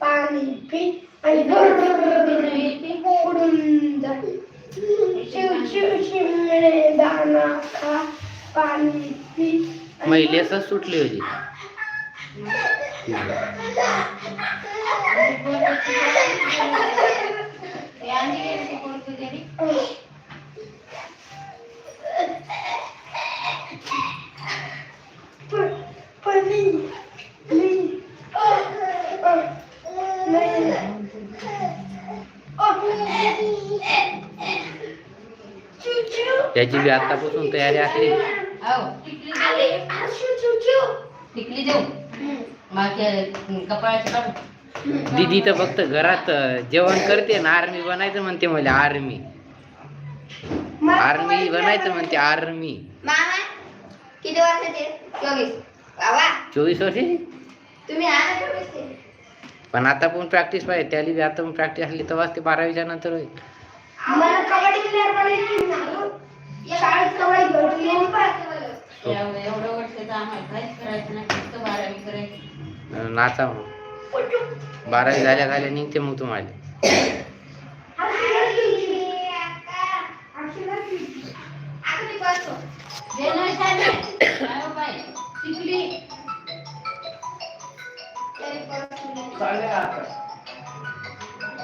पाणी पी आणि उडून जा शिव शिव शिमणे दाना खा पाणी पी महिलेसच सुटली होती. त्याची बी आतापासून तयारी असली. टिकली देऊ. काढू. दीदी तर फक्त घरात जेवण करते ना आर्मी बनायचं म्हणते मला आर्मी. आर्मी बनायचं. म्हणते आर्मी. मामा किती वर्षाचे? चोवीस. वर्षी? पण आता पण प्रॅक्टिस पाहिजे त्याली बी आता पण प्रॅक्टिस असली तेव्हाच ते बारावीच्या नंतर होईल. शाळेत. एवढं एवढं वर्षाचं आम्हाला काहीच करायचं नाही फक्त बारावी करायची. नाचा मग. बारावी झाल्या झाल्या निघते मग तुम्हाला.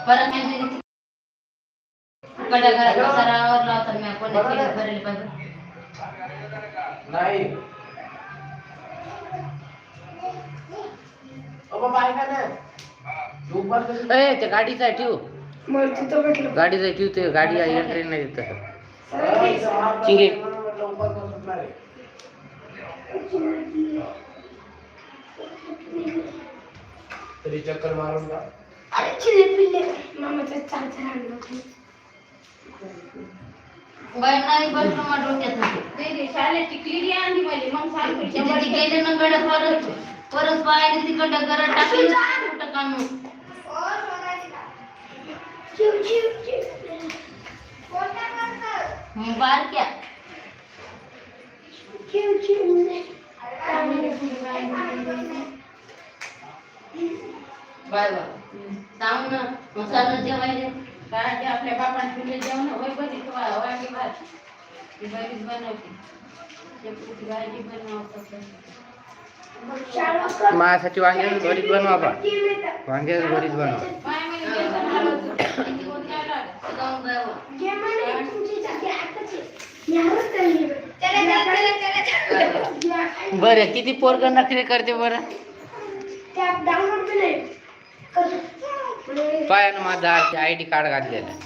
परत तुम्ही- होता मी आपण भरले पाहिजे. नाही. ए गाडीचा ठेव. मला तिथं भेटलं. गाडीचा ठेव ते गाडी एंट्री नाही देत तसं. चिंगे. तरी चक्कर मारून का अरे चिल्ले पिल्ले. मामाचं चार्जर आणलं नाही बसलो मग डोक्यात शाळेत आणली माझी मग सांगतो परत परत पाहिजे तिकडं टाकली कुठं काढून? मग बारक्या. Bye bye. सांग ना मसाला जेवायला. काय ते आपल्या बापाने तुला जेवण होय बरी तू वांगी भात. ती बरीच बनवते. शेपूची भाजी बनवतात वांग्याचं बनवा बा. वांग्याचं बनवा. बरं किती पोरग नखरे करते बरं? डाउनलोड. पायानं माझा आय डी कार्ड घातलेलं. आहे.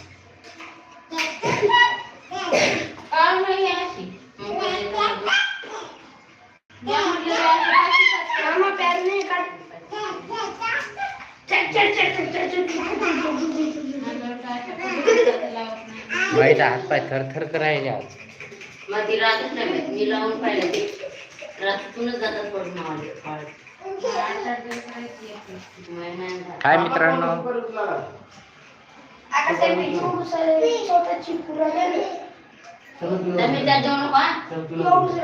हात पाय थरथर करायला आज. मग ती राहतच नाही मी लावून पाहिलं ते. रात्रीतूनच जातात पडून काय मित्रांनो? हा?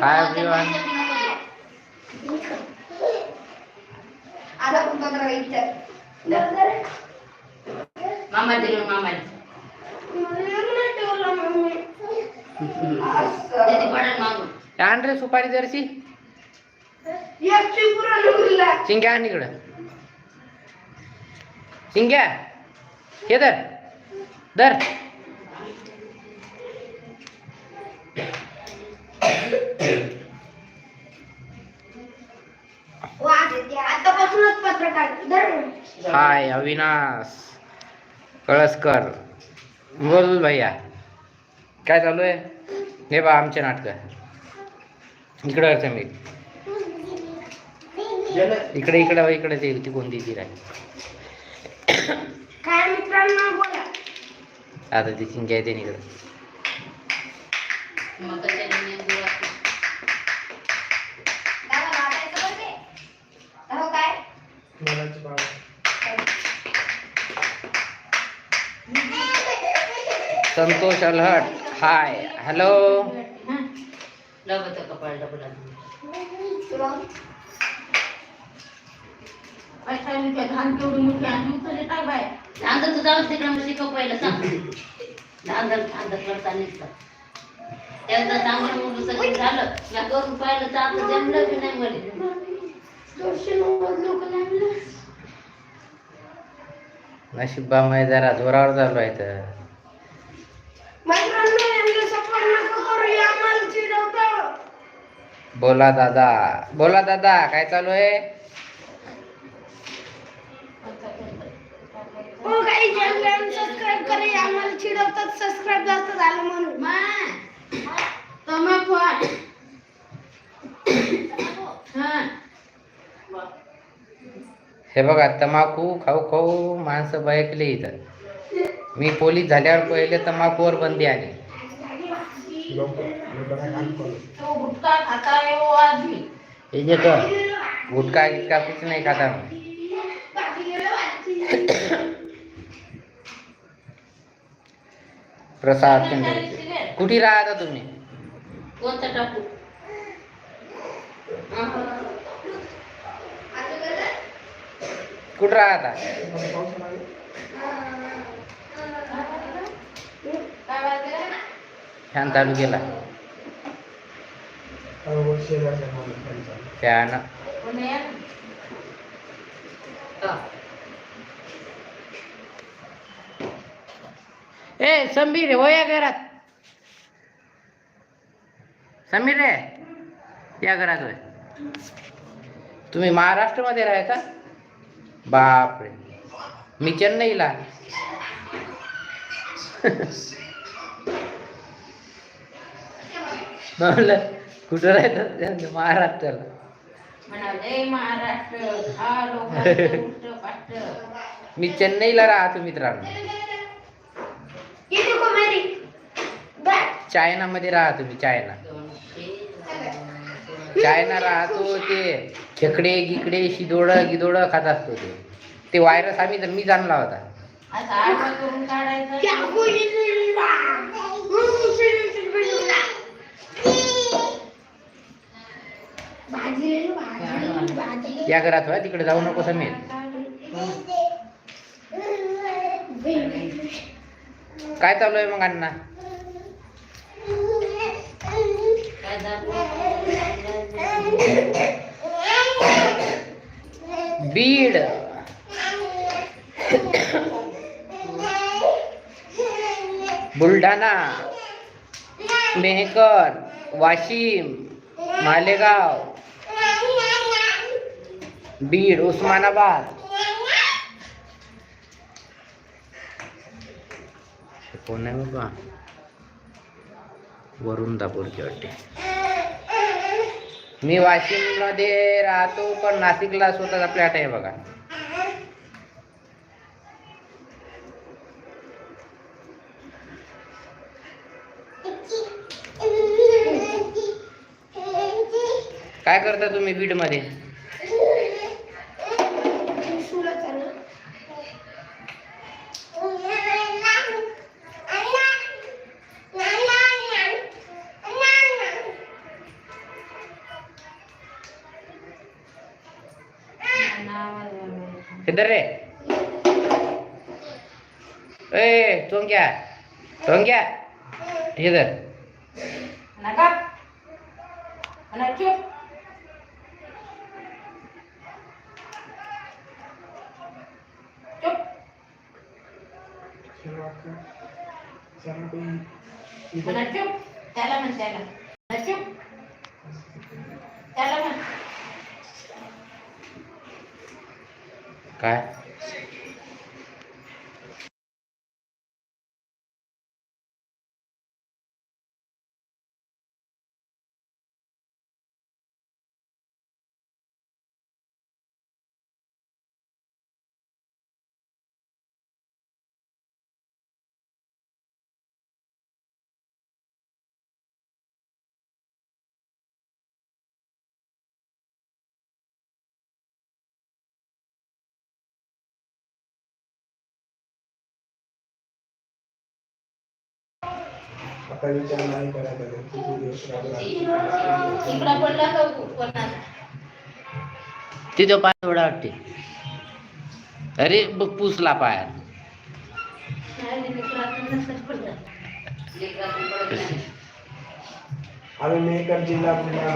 काय आहे. मामा दिलं मामा सुपारी जरशी. चिंग्या आण इकडं. चिंग्या हे धर. धर. हाय अविनाश. कळसकर बोल भैया. काय चालू आहे? हे बा आमचे नाटक. इकडं मी. इकडे इकडे इकडे ते ती कोणती ती राहील. काय मित्रांनो बोला. आता ती चिंग्या येते ते. बाळ. संतोष अलहट. हाय हॅलो घाण केवढी मोठी आणि उचलले? बाय? अंदर तू जाऊन तिकडे मग शिकव पहिलं सांग. अंदर अंदर करता निघतं. एकदा चांगलं मुलं सगळं झालं मी करून पाहिलं तर आता जमलं की नाही मला. दोनशे नव्वद लोक लागले नशिबामुळे जरा जोरावर चालू आहे तर. मित्रांनो यांना सपोर्ट नका करू हे आम्हाला चिडवतं बोला दादा बोला दादा काय चालू आहे? हो काही चॅनल सबस्क्राईब करा आम्हाला चिडवतात सबस्क्राईब जास्त झालं म्हणून. मा. हा. हे बघा तंबाखू खाऊ खाऊ माणसं बयकले इथं. मी पोलीस झाल्यावर पहिले तंबाखूवर बंदी आली है जे का गुटखा गिटका कुछ नाही खाता मैं. प्रसाद शिंदे कुठे राहता तुम्ही? कोणतं टाकू? कुठं राहता? फॅन चालू. केला. फॅन कोण आहे? ए समीर हो या घरात समीर रे या घरात होय तुम्ही महाराष्ट्रामध्ये राहता बापरे मी चेन्नईला म्हणलं कुठं राहतात महाराष्ट्राला. मी चेन्नईला राहतो मित्रांनो ये देखो मेरी बैग चायनामध्ये राहतो मी चायना. चायना राहतो ते खेकडे गिकडे शिदोड गिदोड खात असतो ते. ते व्हायरस आम्ही तर मी जाणला होता. या घरात व्हा तिकडे जाऊ नको समीर. काय चालू आहे मग अण्णा? बुलढाणा मेहकर वाशिम मालेगाव बीड उस्मानाबाद. कोण आहे बाबा? वरुण दापूरची वाटते मी वाशिममध्ये राहतो पण नाशिकला स्वतःचा फ्लॅट आहे बघा. काय करता तुम्ही बीडमध्ये? रे ए तुम रे? ए टोंग्या टोंग्या इधर. नका. आणि चुप चुप शेवा का? चला बाई. इथं म्हणा चुप त्याला म्हण त्याला. त्याला म्हण. काय? विचार नाही करायचा. किती दिवस राहणार. इकडं पडला का कोणाला तिथं पाय थोडा वाटते अरे बघ पुसला अरे मेकर जिल्हा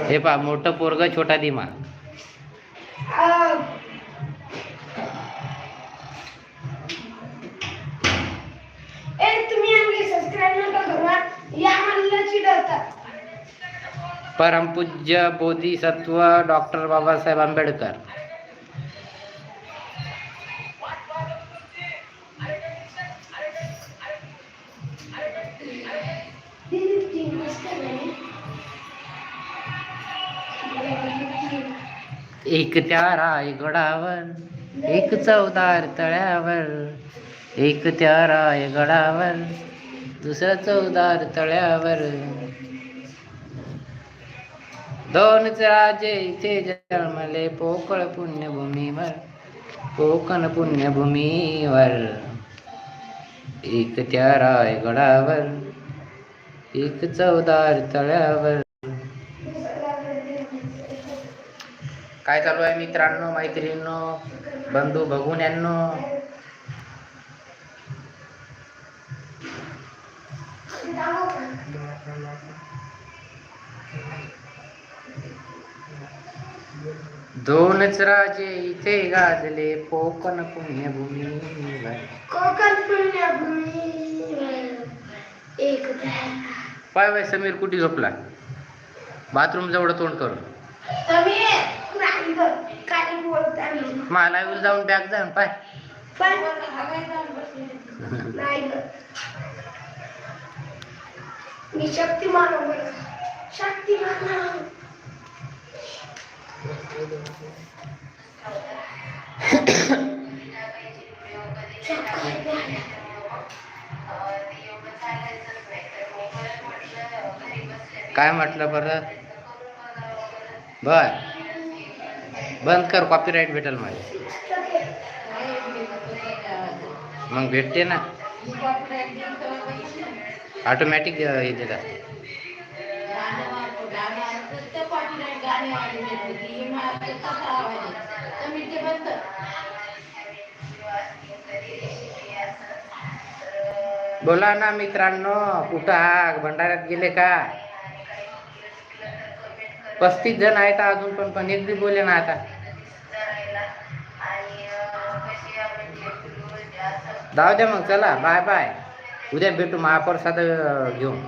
हे पा मोठं पोरग छोटा दिमाग ए तुम्ही आमचे सबस्क्राईब नका करू हा. करतात परमपूज्य बोधिसत्व डॉक्टर बाबासाहेब आंबेडकर. एक त्या रायगडावर एक चौदार तळ्यावर एक त्या रायगडावर दुसरं चौदार तळ्यावर. दोनच राजे इथे जन्मले पोकळ पुण्यभूमीवर कोकण पुण्यभूमीवर. एक त्या रायगडावर एक चौदार तळ्यावर. काय चालू आहे मित्रांनो मैत्रिणींनो बंधू भगिन्यांनो दोनच राजे इथे गाजले कोकण पुण्यभूमीवर कोकण पुण्यभूमी. एक पाय बाय समीर कुठे झोपला? बाथरूम जवळ तोंड करून. मला जाऊन बॅग जाऊन पाय. मी शक्तिमान बरं. शक्तिमान. काय म्हटलं बरं? बर. बंद कर कॉपीराईट भेटेल मला. मग भेटते ना. ऑटोमॅटिक हे देतात. बोला ना मित्रांनो कुठं आग भंडाऱ्यात गेले का? पस्तीस जण आहेत अजून पण पण एक बी बोले ना आता. जाऊ द्या मग चला. Bye bye. उद्या भेटू महाप्रसाद अं, घेऊन.